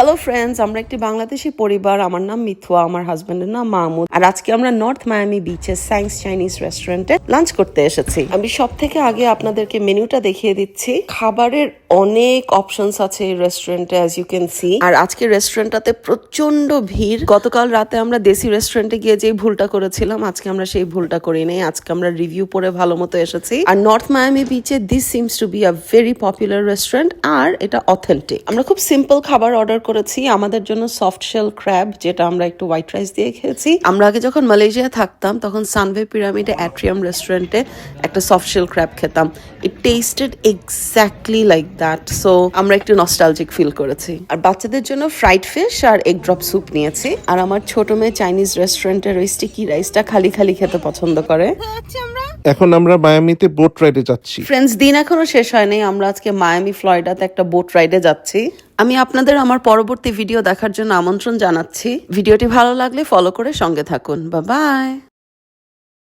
Hello friends আমরা একটি বাংলাদেশি পরিবার। আমার নাম মিথুয়া আমার হাজব্যান্ডের নাম মাহমুদ। আর আজকে আমরা নর্থ মায়ামি বিচের সায়েন্স চাইনিজ রেস্টুরেন্টে লাঞ্চ করতে এসেছি। আমি সব থেকে আগে আপনাদেরকে মেনুটা দেখিয়ে দিচ্ছি। খাবারের অনেক অপশনস আছে এই রেস্টুরেন্টে অ্যাজ ইউ ক্যান সি আর আজকে রেস্টুরেন্টটাতে প্রচণ্ড ভিড়। গতকাল রাতে আমরা দেশি রেস্টুরেন্টে গিয়ে যেই ভুলটা করেছিলাম, আজকে আমরা সেই ভুলটা করি নাই আজকে আমরা রিভিউ পড়ে ভালো মতো এসেছি। আর নর্থ মায়ামি বিচে this seems to be a very popular restaurant আর এটা অথেন্টিক আমরা খুব সিম্পল খাবার অর্ডার করেছি। আমাদের জন্য সফট শেল ক্র্যাব যেটা আমরা একটু হোয়াইট রাইস দিয়ে খেয়েছি। আমরা আগে যখন মালয়েশিয়া থাকতাম, তখন সানভে পিরামিডে অ্যাট্রিয়াম রেস্টুরেন্টে একটা সফট শেল ক্র্যাব খেতাম। It tasted exactly like that so আমরা একটু নস্টালজিক ফিল করেছি। আর বাচ্চাদের জন্য ফ্রাইড ফিশ আর এগ ড্রপ স্যুপ নিয়েছি। আর আমার ছোট মেয়ে চাইনিজ রেস্টুরেন্টের ওই স্টিকি রাইসটা খালি খালি খেতে পছন্দ করে। এখন আমরা মায়ামিতে বোট রাইডে যাচ্ছি। ফ্রেন্ডস দিন এখনও শেষ হয়নি। আমরা আজকে মায়ামি, ফ্লোরিডাতে একটা বোট রাইডে যাচ্ছি। আমি আপনাদের আমার পরবর্তী ভিডিও দেখার জন্য আমন্ত্রণ জানাচ্ছি। ভিডিওটি ভালো লাগলে ফলো করে সঙ্গে থাকুন। বা বাই